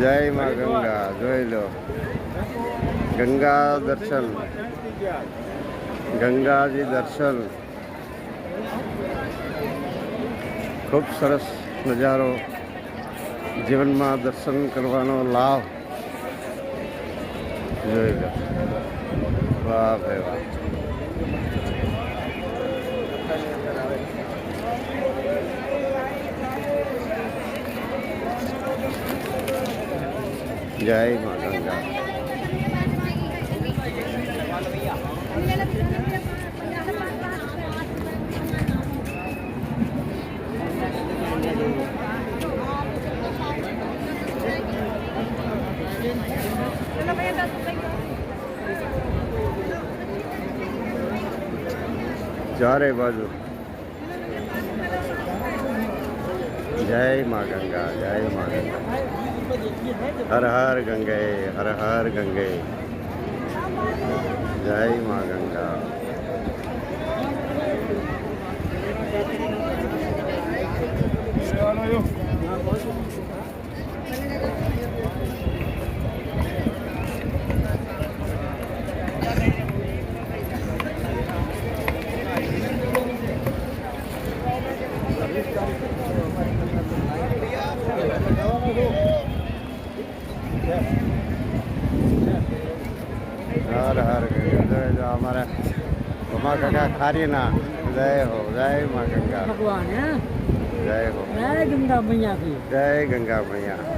જય માં ગંગા, જોઈ લો. ગંગા દર્શન. ગંગાજી દર્શન. ખૂબ સરસ નજારો જીવનમાં દર્શન કરવાનો લાભ. જોઈ લો. વાહ ભાઈ વાહ. જય માં ગંગા ચારે બાજુ જય માં ગંગા જય માં ગંગા હર હર ગંગે હર હર ગંગે જય મા ગંગા હર હર જો અમારા ઉમા કાકા ખારીના. જય હો જય માં ગંગા. ભગવાન જય હો. જય ગંગા મૈયા જય ગંગા મૈયા